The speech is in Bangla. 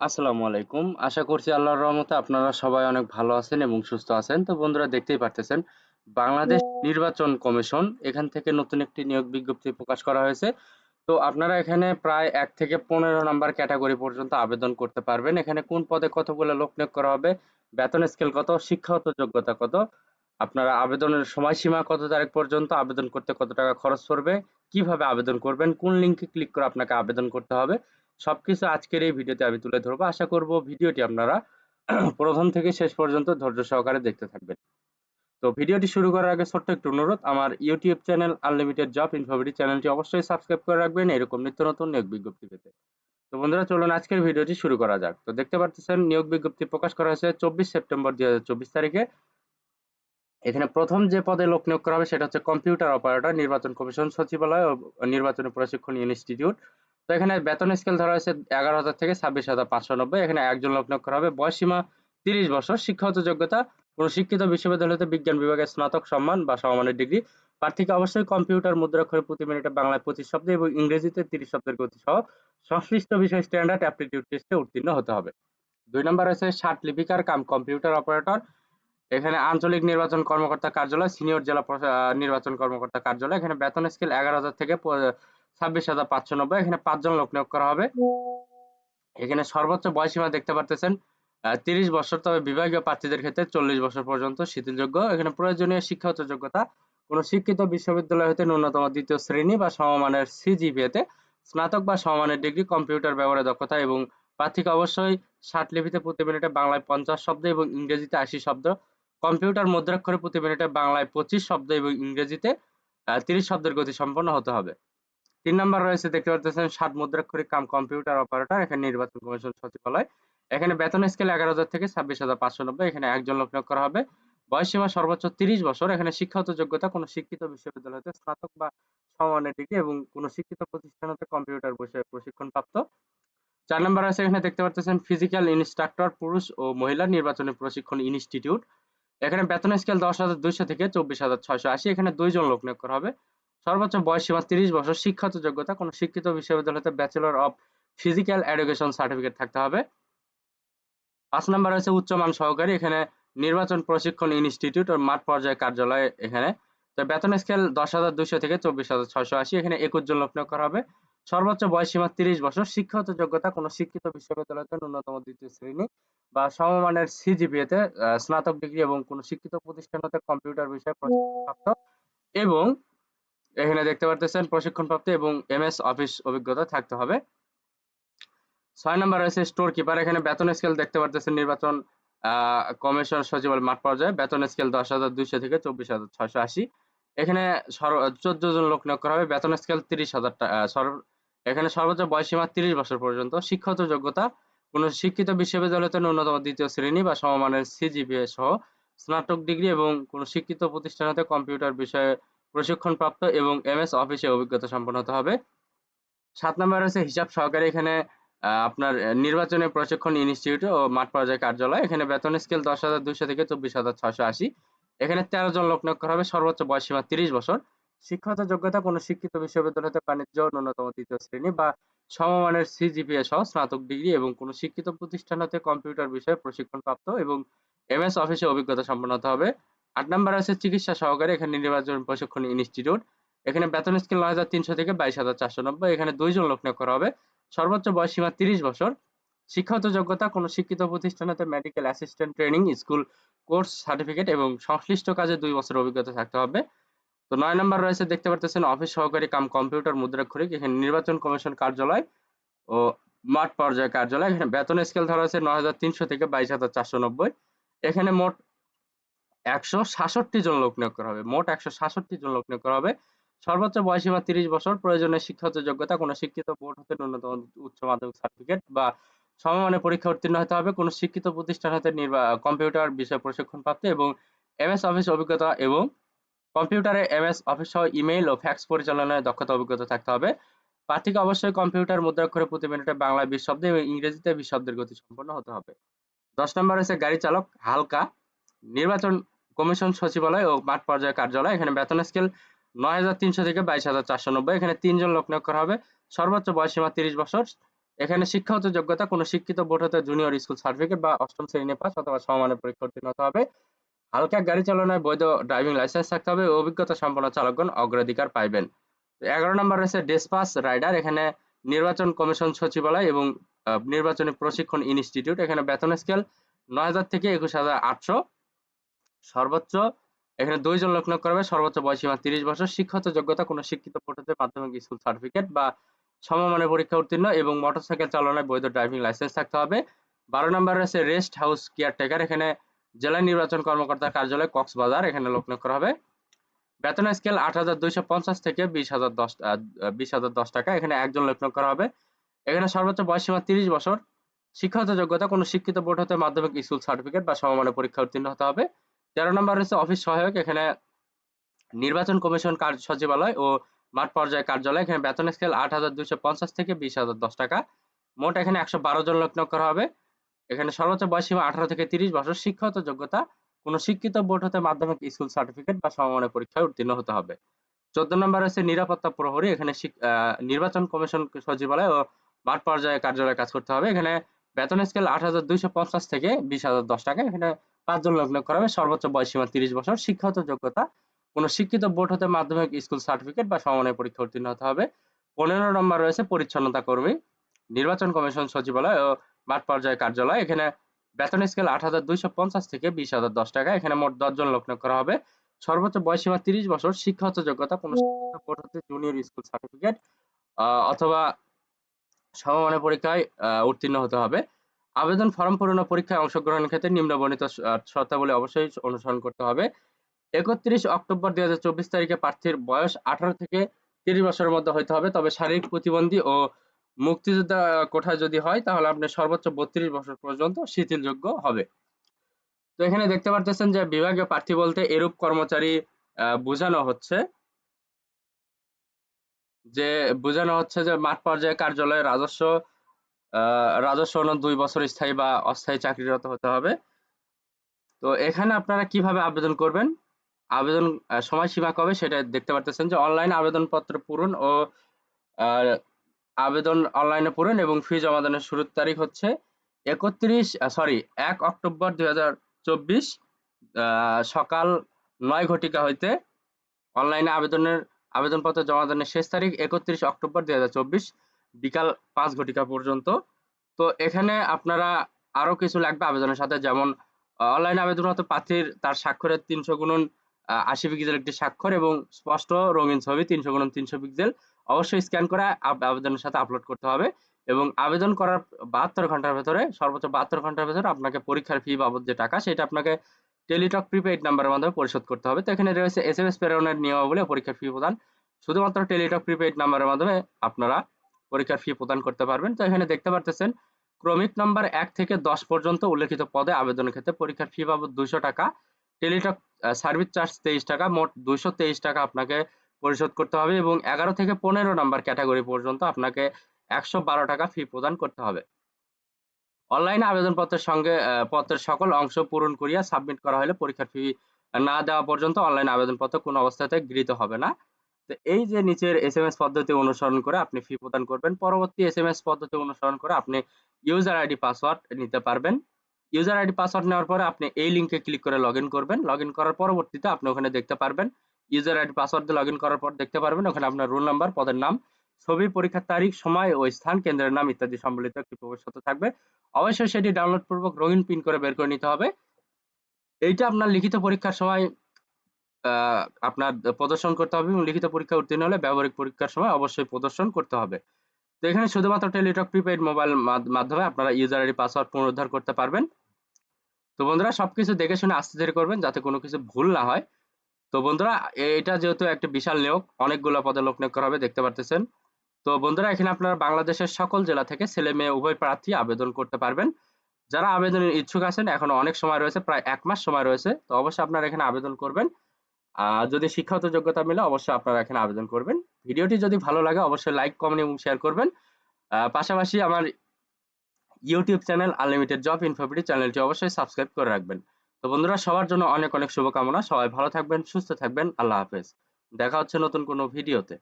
আসসালামু আলাইকুম। আশা করছি আল্লাহর রহমতে আপনারা সবাই অনেক ভালো আছেন এবং সুস্থ আছেন। তো বন্ধুরা দেখতেই পারতেছেন, বাংলাদেশ নির্বাচন কমিশন এখান থেকে নতুন একটি নিয়োগ বিজ্ঞপ্তি প্রকাশ করা হয়েছে। তো আপনারা এখানে প্রায় এক থেকে ১৫ নাম্বার ক্যাটাগরি পর্যন্ত আবেদন করতে পারবেন। এখানে কোন পদে কতগুলো লোক নিয়োগ করা হবে, বেতন স্কেল কত, শিক্ষাগত যোগ্যতা কত, আপনারা আবেদনের সময়সীমা কত তারিখ পর্যন্ত, আবেদন করতে কত টাকা খরচ পড়বে, কীভাবে আবেদন করবেন, কোন লিঙ্কে ক্লিক করে আপনাকে আবেদন করতে হবে, সবকিছু আজকের এই ভিডিওতে আমি তুলে ধরবো। আশা করব ভিডিওটি আপনারা প্রথম থেকে শেষ পর্যন্ত ধৈর্য সহকারে দেখতে থাকবেন। তো ভিডিওটি শুরু করার আগে ছোট্ট একটু অনুরোধ, আমার YouTube channel unlimited job info BD চ্যানেলটি অবশ্যই সাবস্ক্রাইব করে রাখবেন এরকম নিত্য নতুন নিয়োগ বিজ্ঞপ্তি পেতে। তো বন্ধুরা চলুন আজকের ভিডিওটি শুরু করা যাক। তো দেখতে পাচ্ছেন নিয়োগ বিজ্ঞপ্তি প্রকাশ করা হয়েছে 24 সেপ্টেম্বর 2024 তারিখে। এখানে প্রথম যে পদে লোক নিয়োগ করা হবে সেটা হচ্ছে কম্পিউটার অপারেটর নির্বাচন কমিশন সচিবালয় ও নির্বাচনী প্রশিক্ষণ ইনস্টিটিউট তো এখানে বেতন স্কেল ধরা হয়েছে এগারো হাজার থেকে ছাব্বিশ হাজার পাঁচশো নব্বই। এখানে একজন লোক নিয়োগ করা হবে। বয়সীমা তিরিশ বছর। শিক্ষাগত যোগ্যতা, কোনো শিক্ষিত বিশ্ববিদ্যালয়তে বিজ্ঞান বিভাগে স্নাতক সম্মান বা সমমানের ডিগ্রি। প্রার্থীকে অবশ্যই কম্পিউটার, মুদ্রাক্ষরে প্রতি মিনিটে বাংলায় পঁচিশ শব্দ এবং ইংরেজিতে তিরিশ শব্দের গতি সহ সংশ্লিষ্ট বিষয় স্ট্যান্ডার্ড অ্যাপটিটিউড টেস্টে উত্তীর্ণ হতে হবে। দুই নম্বর আছে ষাট লিপিকার কাম কম্পিউটার অপারেটর। এখানে আঞ্চলিক নির্বাচন কর্মকর্তা কার্যালয়, সিনিয়র জেলা নির্বাচন কর্মকর্তা কার্যালয়। এখানে বেতন স্কেল এগারো হাজার থেকে ছাব্বিশ হাজার পাঁচশো নব্বই। এখানে পাঁচজন লোক নিয়োগ করা হবে। এখানে সর্বোচ্চ বয়সীমা দেখতে পারতেছেন তিরিশ বছর। তবে বিভাগীয় প্রার্থীদের ক্ষেত্রে চল্লিশ বছর পর্যন্ত শিথিলযোগ্য। এখানে প্রয়োজনীয় শিক্ষাগত যোগ্যতা। কোন শিক্ষিত বিশ্ববিদ্যালয় হতে ন্যূনতম দ্বিতীয় শ্রেণি বা সমমানের সিজিপিএতে স্নাতক বা সমমানের ডিগ্রি কম্পিউটার ব্যবহারে দক্ষতা এবং প্রার্থীকে অবশ্যই ষাট লিপিতে প্রতি মিনিটে বাংলায় পঞ্চাশ শব্দ এবং ইংরেজিতে আশি শব্দ, কম্পিউটার মুদ্রাক্ষরে প্রতি মিনিটে বাংলায় পঁচিশ শব্দ এবং ইংরেজিতে তিরিশ শব্দের গতি সম্পন্ন হতে হবে। তিন নম্বর রয়েছে, দেখতে পাচ্ছেন ষাট মুদ্রাক্ষরিক কাম কম্পিউটার অপারেটর, এখানে নির্বাচন কমিশন সচিবালয়। এখানে বেতন স্কেল এগারো হাজার থেকে ছাব্বিশ হাজার পাঁচশো নব্বই, এখানে একজন লোক নিয়োগ করা হবে। বয়সীমা সর্বোচ্চ তিরিশ বছর, এখানে শিক্ষাগত যোগ্যতা, কোনো শিক্ষিত বিশ্ববিদ্যালয় হতে স্নাতক বা সমমানের ডিগ্রি এবং কোনো শিক্ষিত প্রতিষ্ঠান হতে কম্পিউটার বিষয়ে প্রশিক্ষণ প্রাপ্ত চার নম্বর আছে এখানে দেখতে পাচ্ছেন ফিজিক্যাল ইনস্ট্রাক্টর পুরুষ ও মহিলা নির্বাচনী প্রশিক্ষণ ইনস্টিটিউট এখানে বেতন স্কেল দশ হাজার দুইশো থেকে চব্বিশ হাজার ছয়শো আশি, এখানে দুইজন লোক নিয়োগ করা হবে। সর্বোচ্চ বয়স সীমা তিরিশ বছর শিক্ষাগত যোগ্যতা, কোনো শিক্ষিত বিশ্ববিদ্যালয়তে bachelor of physical education certificate থাকতে হবে। পাঁচ নম্বর রয়েছে উচ্চমান সহকারী, এখানে নির্বাচন প্রশিক্ষণ ইনস্টিটিউট ও মাঠ পর্যায়ে কার্যালয় এখানে। তো বেতন স্কেল দশ হাজার দুইশো থেকে চব্বিশ হাজার ছয়শো আশি, এখানে একুশ জন লোক নিয়োগ করা হবে। সর্বোচ্চ বয়স সীমা তিরিশ বছর শিক্ষাগত যোগ্যতা, কোনো শিক্ষিত বিশ্ববিদ্যালয়তে ন্যূনতম দ্বিতীয় শ্রেণি বা সমমানের সিজিপিএতে স্নাতক ডিগ্রি এবং কোনো শিক্ষিত প্রতিষ্ঠান হতে কম্পিউটার বিষয়ে এবং এখানে দেখতে পারতেছেন প্রশিক্ষণপ্রাপ্ত এবং এমএস অফিস অভিজ্ঞতা থাকতে হবে। ছয় নম্বর রয়েছে স্টোর কিপার এখানে বেতন স্কেল দেখতে পারতেছেন নির্বাচন কমিশন সচিবালয় মাঠ পর্যায়ে। বেতন স্কেল দশ হাজার দুইশো থেকে চব্বিশ হাজার ছয়শো আশি। এখানে চোদ্দ জন লোক নিয়োগ করা হবে। বেতন স্কেল তিরিশ হাজার এখানে সর্বোচ্চ বয়সীমা তিরিশ বছর পর্যন্ত। শিক্ষাগত যোগ্যতা, কোন শিক্ষিত বিশ্ববিদ্যালয়তে ন্যূনতম দ্বিতীয় শ্রেণি বা সমমানের সিজিপিএ সহ স্নাতক ডিগ্রি এবং কোন শিক্ষিত প্রতিষ্ঠান হতে কম্পিউটার বিষয়ে প্রশিক্ষণপ্রাপ্ত এবং এমএস অফিসে অভিজ্ঞতা সম্পন্ন হতে হবে। সাত নম্বর আছে হিসাব সহকারী এখানে আপনার নির্বাচনের প্রশিক্ষণ ইনস্টিটিউট ও মাঠ পর্যায়ে কার্যালয়। এখানে বেতন স্কেল দশ হাজার দুইশো থেকে চব্বিশ হাজার ছয়শো আশি। এখানে তেরো জন লোক নিয়োগ করা হবে, সর্বোচ্চ বয়স সীমা তিরিশ বছর। শিক্ষাগত যোগ্যতা কোনো শিক্ষিত বিশ্ববিদ্যালয়তে বাণিজ্য ন্যূনতম তৃতীয় শ্রেণি বা সমমানের সিজিপিএ সহ স্নাতক ডিগ্রি এবং কোনো শিক্ষিত প্রতিষ্ঠান হতে কম্পিউটার বিষয়ে প্রশিক্ষণপ্রাপ্ত এবং এমএস অফিসে অভিজ্ঞতা সম্পন্ন হতে হবে। আট নম্বর আছে চিকিৎসা সহকারে, এখানে নির্বাচন প্রশিক্ষণ ইনস্টিটিউট। এখানে বেতন স্কেল নয় হাজার তিনশো থেকে বাইশ হাজার চারশো নব্বই, এখানে দুইজন লোক নিয়োগ করা হবে। সর্বোচ্চ বয়স সীমা তিরিশ বছর। শিক্ষাগত যোগ্যতা, কোনো শিক্ষিত প্রতিষ্ঠান হতে medical assistant training school course certificate এবং সংশ্লিষ্ট কাজে দুই বছর অভিজ্ঞতা থাকতে হবে। তো নয় নম্বর রয়েছে, দেখতে পারতেছেন অফিস সহকারী কাম কম্পিউটার মুদ্রাক্ষরিক, এখানে নির্বাচন কমিশন কার্যালয় ও মাঠ পর্যায়ে কার্যালয়। এখানে বেতন স্কেল ধরা হয়েছে নয় হাজার তিনশো থেকে বাইশ হাজার চারশো নব্বই। এখানে মোট একশো সাতষট্টি জন লোক নিয়োগ করা হবে, মোট একশো সাতষট্টি জন লোক নিয়োগ করা হবে। সর্বোচ্চ বয়সীমা তিরিশ বছর, প্রয়োজনীয় শিক্ষাগত যোগ্যতা, কোনো শিক্ষিত বোর্ড হতে ন্যূনতম উচ্চ মাধ্যমিক সার্টিফিকেট বা সমমানের পরীক্ষা উত্তীর্ণ হতে হবে, কোনো শিক্ষিত প্রতিষ্ঠান হতে কম্পিউটার বিষয় প্রশিক্ষণ প্রাপ্ত এবং এমএস অফিস অভিজ্ঞতা এবং কম্পিউটারে এমএস অফিস সহ ইমেইল ও ফ্যাক্স পরিচালনায় দক্ষতা অভিজ্ঞতা থাকতে হবে। প্রার্থীকে অবশ্যই কম্পিউটার মুদ্রাক্ষরে প্রতি মিনিটে বাংলায় বিশ শব্দ এবং ইংরেজিতে বিশ শব্দের গতি সম্পন্ন হতে হবে। দশ নম্বর হচ্ছে গাড়ি চালক, হালকা, নির্বাচন কমিশন সচিবালয় ও মাঠ পর্যায়ে কার্যালয়। এখানে বেতন স্কেল নয় হাজার তিনশো থেকে বাইশ হাজার চারশো নব্বই। এখানে তিনজন লোক নিয়োগ করা হবে। সর্বোচ্চ বয়সীমা তিরিশ বছর। এখানে শিক্ষাগত যোগ্যতা, কোনো শিক্ষিত বোর্ড হতে জুনিয়র স্কুল সার্টিফিকেট বা অষ্টম শ্রেণি পাস অথবা সমমানের পরীক্ষা উত্তীর্ণ হতে হবে। হালকা গাড়ি চালনায় বৈধ ড্রাইভিং লাইসেন্স থাকতে হবে। অভিজ্ঞতা সম্পন্ন চালকগণ অগ্রাধিকার পাইবেন। এগারো নম্বর রয়েছে ডেসপাস রাইডার এখানে নির্বাচন কমিশন সচিবালয় এবং নির্বাচনী প্রশিক্ষণ ইনস্টিটিউট এখানে বেতন স্কেল নয় হাজার থেকে একুশ হাজার আটশো। সর্বোচ্চ, এখানে দুইজন লোক নিয়োগ করবে, সর্বোচ্চ বয়সীমা তিরিশ বছর শিক্ষাগত যোগ্যতা কোনো শিক্ষিত বোর্ড মাধ্যমিক স্কুল সার্টিফিকেট বা সমমানের পরীক্ষা উত্তীর্ণ এবং মোটরসাইকেল চালনায় বৈধ ড্রাইভিং লাইসেন্স থাকতে হবে। বারো নম্বর রয়েছে রেস্ট হাউস কেয়ারটেকার এখানে জেলা নির্বাচন কর্মকর্তার কার্যালয় কক্সবাজার, এখানে লোক নিয়োগ করা হবে। বেতন স্কেল আট হাজার দুইশো পঞ্চাশ থেকে বিশ হাজার দশ বিশ হাজার দশ টাকা, এখানে একজন লোক নিয়োগ করা হবে। এখানে সর্বোচ্চ বয়সীমা তিরিশ বছর, শিক্ষাগত যোগ্যতা কোনো শিক্ষিত বোর্ড হতে মাধ্যমিক স্কুল সার্টিফিকেট বা সমমানের পরীক্ষা উত্তীর্ণ হতে হবে। তেরো নম্বর রয়েছে অফিস সহায়ক, এখানে নির্বাচন কমিশন কার্য সচিবালয় ও মাঠ পর্যায়ে কার্যালয়, এখানে বেতন স্কেল আট হাজার দুইশো পঞ্চাশ থেকে বিশ হাজার দশ টাকা। মোট এখানে একশো বারো জন লোক নিয়োগ করা হবে। এখানে সর্বোচ্চ বয়সীমা আঠারো থেকে তিরিশ বছর। শিক্ষাগত যোগ্যতা, কোনো শিক্ষিত বোর্ড হতে মাধ্যমিক স্কুল সার্টিফিকেট বা সমমানের পরীক্ষায় উত্তীর্ণ হতে হবে। চোদ্দ নম্বর রয়েছে নিরাপত্তা প্রহরী, এখানে নির্বাচন কমিশন সচিবালয় ও মাঠ পর্যায়ে কার্যালয়ে কাজ করতে হবে। এখানে বেতন স্কেল আট হাজার দুইশো পঞ্চাশ থেকে বিশ হাজার দশ টাকা। এখানে পাঁচজন লোক নিয়োগ করা হবে। সর্বোচ্চ বয়সীমা তিরিশ বছর। শিক্ষাগত যোগ্যতা, কোনো শিক্ষিত বোর্ড হতে মাধ্যমিক স্কুল সার্টিফিকেট বা সমমানের পরীক্ষা উত্তীর্ণ হতে হবে। পনেরো নম্বর রয়েছে পরিচ্ছন্নতা কর্মী, নির্বাচন কমিশন সচিবালয় ও মাঠ পর্যায়ে কার্যালয়। এখানে বেতন স্কেল আট হাজার দুইশো পঞ্চাশ থেকে বিশ হাজার দশ টাকা। এখানে মোট দশজন নিয়োগ করা হবে। সর্বোচ্চ বয়সীমা তিরিশ বছর। শিক্ষাগত যোগ্যতা, কোনো বোর্ড হতে জুনিয়র স্কুল সার্টিফিকেট অথবা সমমানের পরীক্ষায় উত্তীর্ণ হতে হবে। আবেদন ফর্ম পূরণ ও পরীক্ষায় অংশগ্রহণের ক্ষেত্রে নিম্নবর্ণিত শর্তাবলী অবশ্যই অনুসরণ করতে হবে। একত্রিশ অক্টোবর দুই হাজার চব্বিশ তারিখে প্রার্থীর বয়স আঠারো থেকে তিরিশ বছরের মধ্যে হতে হবে, তবে শারীরিক প্রতিবন্ধী ও মুক্তিযোদ্ধা কোঠায় যদি হয়, তাহলে আপনি সর্বোচ্চ বত্রিশ বছর পর্যন্ত শিথিলযোগ্য হবে। তো এখানে দেখতে পারতেছেন যে বিভাগীয় প্রার্থী বলতে এরূপ কর্মচারী বোঝানো হচ্ছে। যে বোঝানো হচ্ছে যে মাঠ পর্যায়ে কার্যালয়ে রাজস্ব রাজস্ব অনুযায়ী দুই বছর স্থায়ী বা অস্থায়ী চাকরিরত হতে হবে। তো এখানে আপনারা কীভাবে আবেদন করবেন? আবেদন সময়সীমা কবে সেটা দেখতে পারতেছেন যে অনলাইন আবেদনপত্র পূরণ ও আবেদন অনলাইনে পূরণ এবং ফি জমা দানের শুরুর তারিখ হচ্ছে একত্রিশ সরি এক অক্টোবর দুই হাজার চব্বিশ সকাল নয় ঘটিকা হইতে অনলাইনে আবেদনের, আবেদনপত্র জমা দানের শেষ তারিখ একত্রিশ অক্টোবর দুই হাজার চব্বিশ। বিকাল পাঁচ ঘটিকা পর্যন্ত। তো এখানে আপনারা আরও কিছু লাগবে আবেদনের সাথে, যেমন অনলাইন আবেদনপত্র প্রার্থীর তার স্বাক্ষরের তিনশো গুণন আশি পিক্সেল একটি স্বাক্ষর এবং স্পষ্ট রঙিন ছবি তিনশো গুণন তিনশো পিক্সেল অবশ্যই স্ক্যান করে আবেদনের সাথে আপলোড করতে হবে এবং আবেদন করার বাহাত্তর ঘণ্টার ভেতরে, সর্বোচ্চ বাহাত্তর ঘণ্টার ভেতরে আপনাকে পরীক্ষার ফি বাবদ যে টাকা, সেটা আপনাকে টেলিটক প্রিপেইড নাম্বারের মাধ্যমে পরিশোধ করতে হবে। তো এখানে রয়েছে এস এম এস প্রেরণের নিয়মাবলী পরীক্ষার ফি প্রদান। শুধুমাত্র টেলিটক প্রিপেইড নাম্বারের মাধ্যমে আপনারা পরীক্ষার ফি প্রদান করতে পারবেন। তো এখানে দেখতে পারতেছেন, ক্রমিক নাম্বার এক থেকে দশ পর্যন্ত উল্লেখিত পদে আবেদনের ক্ষেত্রে পরীক্ষার ফি বাবদ দুইশো টাকা টেলিটক সার্ভিস চার্জ তেইশ টাকা, মোট দুইশো তেইশ টাকা আপনাকে পরিশোধ করতে হবে এবং এগারো থেকে পনেরো নাম্বার ক্যাটাগরি পর্যন্ত আপনাকে একশো বারো টাকা ফি প্রদান করতে হবে। অনলাইনে আবেদনপত্রের সঙ্গে পত্রের সকল অংশ পূরণ করিয়া সাবমিট করা হলে পরীক্ষার ফি না দেওয়া পর্যন্ত অনলাইন আবেদনপত্র কোনো অবস্থাতে গৃহীত হবে না। তো এই যে নিচের এস এম এস পদ্ধতি অনুসরণ করে আপনি ফি প্রদান করবেন, পরবর্তী এস এম এস পদ্ধতি অনুসরণ করে আপনি ইউজার আইডি পাসওয়ার্ড নিতে পারবেন। ইউজার আইডি পাসওয়ার্ড নেওয়ার পরে আপনি এই লিঙ্কে ক্লিক করে লগ ইন করবেন। লগ ইন করার পরবর্তীতে আপনি ওখানে দেখতে পারবেন। ইউজার আইডি পাসওয়ার্ড দিয়ে লগ ইন করার পর দেখতে পারবেন ওখানে আপনার রোল নাম্বার পদের নাম, ছবি, পরীক্ষার তারিখ, সময় ও স্থান, কেন্দ্রের নাম ইত্যাদি সম্বলিত একটি প্রবেশপত্র থাকবে। অবশ্যই সেটি ডাউনলোড পূর্বক রঙিন প্রিন্ট করে বের করে নিতে হবে। এইটা আপনার লিখিত পরীক্ষার সময় আপনার প্রদর্শন করতে হবে, এবং লিখিত পরীক্ষা উত্তীর্ণ হলে ব্যবহারিক পরীক্ষার সময় অবশ্যই প্রদর্শন করতে হবে। তো এখানে শুধুমাত্র টেলিটক প্রিপেইড মোবাইল মাধ্যমে আপনারা ইউজার আইডি পাসওয়ার্ড পুনরুদ্ধার করতে পারবেন। তো বন্ধুরা, সবকিছু দেখে শুনে আস্তে ধীরে করবেন যাতে কোনো কিছু ভুল না হয়। তো বন্ধুরা, এটা যেহেতু একটা বিশাল নিয়োগ, অনেকগুলো পদে লোক নিয়োগ করা হবে, দেখতে পারতেছেন। তো বন্ধুরা, এখানে আপনারা বাংলাদেশের সকল জেলা থেকে ছেলে মেয়ে, উভয় প্রার্থী আবেদন করতে পারবেন। যারা আবেদনের ইচ্ছুক আছেন, এখনও অনেক সময় রয়েছে, প্রায় এক মাস সময় রয়েছে, তো অবশ্যই আপনারা এখানে আবেদন করবেন। যদি শিক্ষাগত যোগ্যতা মিলে অবশ্যই আপনারা এখানে আবেদন করবেন। ভিডিওটি যদি ভালো লাগে, অবশ্যই লাইক কমেন্ট এবং শেয়ার করবেন। পাশাপাশি আমার YouTube channel unlimited job info BD চ্যানেলটি অবশ্যই সাবস্ক্রাইব করে রাখবেন। তো বন্ধুরা, সবার জন্য অনেক অনেক শুভকামনা। সবাই ভালো থাকবেন, সুস্থ থাকবেন। আল্লাহ হাফেজ। দেখা হচ্ছে নতুন কোনো ভিডিওতে।